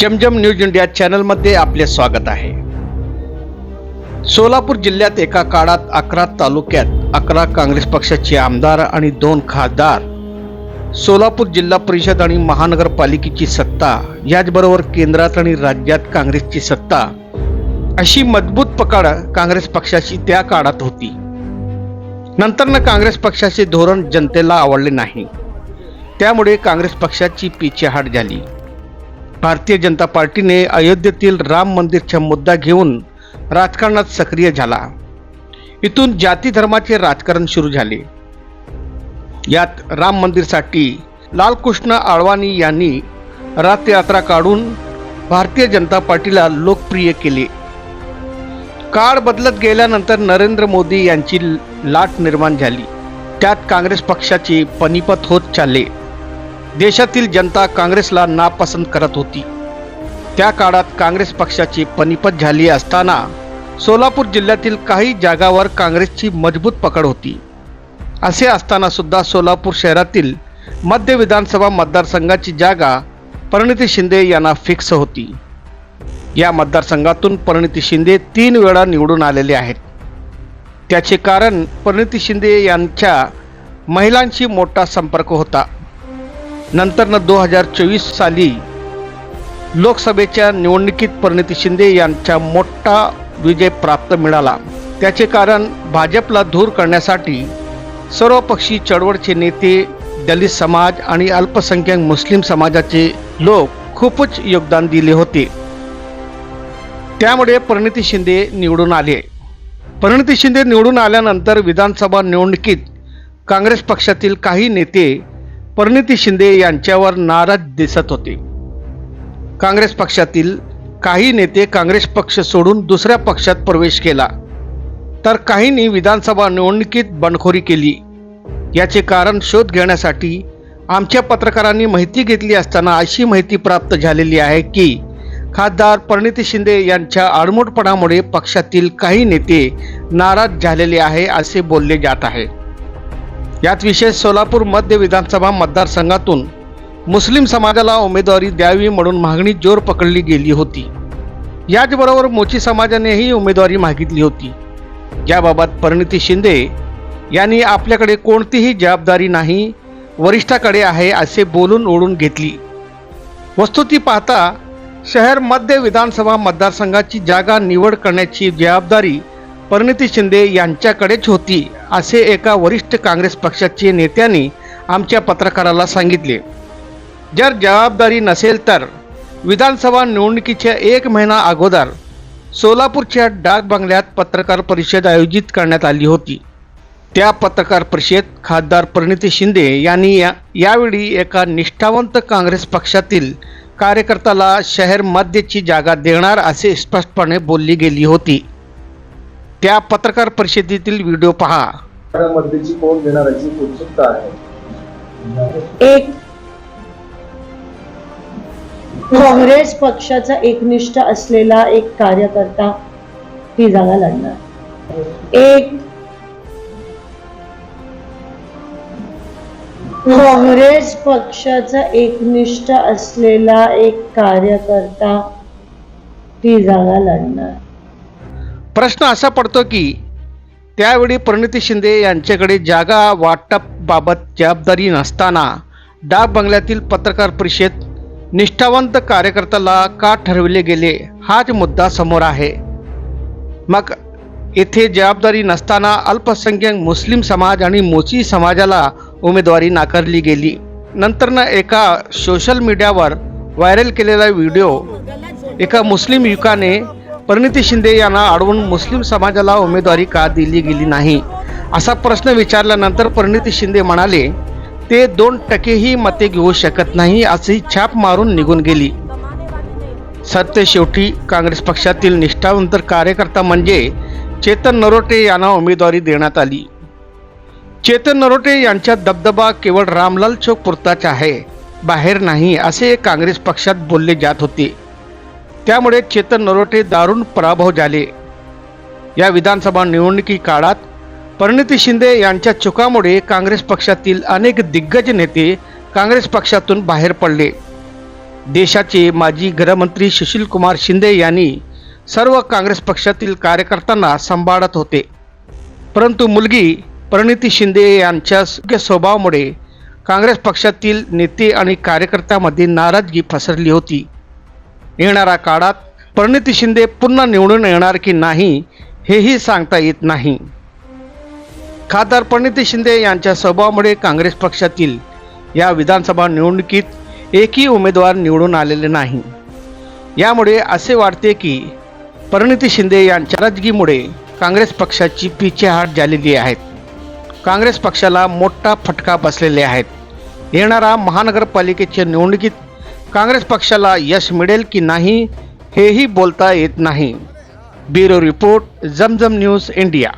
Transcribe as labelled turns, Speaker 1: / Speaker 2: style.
Speaker 1: Chamcham news India चॅनलमध्ये आपले स्वागत आहे. सोलापूर जिल्ह्यात एका काळात अकरा तालुक्यात अकरा काँग्रेस पक्षाचे आमदार आणि दोन खासदार सोलापूर जिल्हा परिषद आणि महानगरपालिकेची सत्ता याचबरोबर केंद्रात आणि राज्यात काँग्रेसची सत्ता अशी मजबूत पकड काँग्रेस पक्षाची त्या काळात होती. नंतरनं काँग्रेस पक्षाचे धोरण जनतेला आवडले नाही. त्यामुळे काँग्रेस पक्षाची पिछेहाट झाली. भारतीय जनता पार्टीने अयोध्येतील राम मंदिरचा मुद्दा घेऊन राजकारणात सक्रिय झाला. इथून जाती धर्माचे राजकारण सुरू झाले. यात राम मंदिरसाठी लालकृष्ण आडवाणी यांनी रथयात्रा काढून भारतीय जनता पार्टीला लोकप्रिय केले. काळ बदलत गेल्यानंतर नरेंद्र मोदी यांची लाट निर्माण झाली. त्यात काँग्रेस पक्षाचे पनिपत होत चालले. देशातील जनता काँग्रेसला नापसंत करत होती. त्या काळात काँग्रेस पक्षाची पनिपत झाली असताना सोलापूर जिल्ह्यातील काही जागावर काँग्रेसची मजबूत पकड होती. असे असताना सुद्धा सोलापूर शहरातील मध्य विधानसभा मतदारसंघाची जागा परिणिती शिंदे यांना फिक्स होती. या मतदारसंघातून परिणिती शिंदे तीन वेळा निवडून आलेले आहेत. त्याचे कारण परिणिती शिंदे यांच्या महिलांशी मोठा संपर्क होता. नंतरनं दोन हजार चोवीस साली लोकसभेच्या निवडणुकीत परिणिती शिंदे यांचा मोठा विजय प्राप्त मिळाला. त्याचे कारण भाजपला दूर करण्यासाठी सर्वपक्षी चळवळचे नेते दलित समाज आणि अल्पसंख्याक मुस्लिम समाजाचे लोक खूपच योगदान दिले होते. त्यामुळे परिणिती शिंदे निवडून आले. परिणिती शिंदे निवडून आल्यानंतर विधानसभा निवडणुकीत काँग्रेस पक्षातील काही नेते परिणिती शिंदे यांच्यावर नाराज दिसत होते. काँग्रेस पक्षातील काही नेते काँग्रेस पक्ष सोडून दुसऱ्या पक्षात प्रवेश केला. तर काहींनी विधानसभा निवडणुकीत बंडखोरी केली. याचे कारण शोध घेण्यासाठी आमच्या पत्रकारांनी माहिती घेतली असताना अशी माहिती प्राप्त झालेली आहे की खासदार परिणिती शिंदे यांच्या आडमोटपणामुळे पक्षातील काही नेते नाराज झालेले आहे असे बोलले जात आहे. यात विशेष सोलापूर मध्य विधानसभा मतदारसंघातून मुस्लिम समाजाला उमेदवारी द्यावी म्हणून मागणी जोर पकडली गेली होती. याचबरोबर मोची समाजानेही उमेदवारी मागितली होती. याबाबत परिणिती शिंदे यांनी आपल्याकडे कोणतीही जबाबदारी नाही वरिष्ठाकडे आहे असे बोलून ओढून घेतली. वस्तुती पाहता शहर मध्य विधानसभा मतदारसंघाची जागा निवड करण्याची जबाबदारी परिणिती शिंदे यांच्याकडेच होती असे एका वरिष्ठ काँग्रेस पक्षाचे नेत्यांनी आमच्या पत्रकाराला सांगितले. जर जबाबदारी नसेल तर विधानसभा निवडणुकीच्या एक महिना अगोदर सोलापूरच्या डाक बंगल्यात पत्रकार परिषद आयोजित करण्यात आली होती. त्या पत्रकार परिषदेत खासदार परिणिती शिंदे यांनी या यावेळी एका निष्ठावंत काँग्रेस पक्षातील कार्यकर्त्याला शहर मध्यची जागा देणार असे स्पष्टपणे बोलली गेली होती. त्या पत्रकार परिषदेतील व्हिडिओ पहा.
Speaker 2: मध्येची कोण देणार याची उत्सुकता आहे?
Speaker 3: एक काँग्रेस पक्षाचा एकनिष्ठ असलेला एक कार्यकर्ता ही जागा लढणार. एक काँग्रेस पक्षाचा एकनिष्ठ असलेला एक कार्यकर्ता ही जागा लढणार.
Speaker 1: प्रश्न असा पडतो की त्यावेळी परिणिती शिंदे यांच्याकडे जागा वाटपबाबत जबाबदारी नसताना डाक बंगल्यातील पत्रकार परिषद निष्ठावंत कार्यकर्त्याला का ठरविले गेले हाच मुद्दा समोर आहे. मग येथे जबाबदारी नसताना अल्पसंख्याक मुस्लिम समाज आणि मोची समाजाला उमेदवारी नाकारली गेली. नंतरनं एका सोशल मीडियावर व्हायरल केलेला व्हिडिओ एका मुस्लिम युवकाने परिणिती शिंदे यांना अडवून मुस्लिम समाजाला उमेदवारी का दिली गेली नाही? असा प्रश्न विचारल्यानंतर परिणिती शिंदे म्हणाले ते दोन टक्केही मते घेऊ शकत नाही अशी छाप मारून निघून गेली. सत्य शेवटी काँग्रेस पक्षातील निष्ठावंत कार्यकर्ता म्हणजे चेतन नरोटे यांना उमेदवारी देण्यात आली. चेतन नरोटे यांचा दबदबा केवळ रामलाल चौक पुरताच आहे. बाहेर नाही असे काँग्रेस पक्षात बोलले जात होते. त्यामुळे चेतन नरोटे दारुण पराभव झाले. या विधानसभा निवडणुकी काळात परिणिती शिंदे यांच्या चुकामुळे काँग्रेस पक्षातील अनेक दिग्गज नेते काँग्रेस पक्षातून बाहेर पडले. देशाचे माजी गृहमंत्री सुशीलकुमार शिंदे यांनी सर्व काँग्रेस पक्षातील कार्यकर्त्यांना सांभाळत होते. परंतु मुलगी परिणिती शिंदे यांच्या योग्य स्वभावामुळे काँग्रेस पक्षातील नेते आणि कार्यकर्त्यामध्ये नाराजगी पसरली होती. येणाऱ्या काळात परिणिती शिंदे पुन्हा निवडून येणार की नाही हेही सांगता येत नाही. खासदार परिणिती शिंदे यांच्या स्वभावामुळे काँग्रेस पक्षातील या विधानसभा निवडणुकीत एकही उमेदवार निवडून आलेले नाही. यामुळे असे वाटते की परिणिती शिंदे यांच्या राजगीमुळे काँग्रेस पक्षाची पिछेहाट झालेली आहेत काँग्रेस पक्षाला मोठा फटका बसलेले आहेत. येणारा महानगरपालिकेच्या निवडणुकीत काँग्रेस पक्षाला यश मिळेल की नाही हेही बोलता येत नाही. Bureau report Zamzam news India.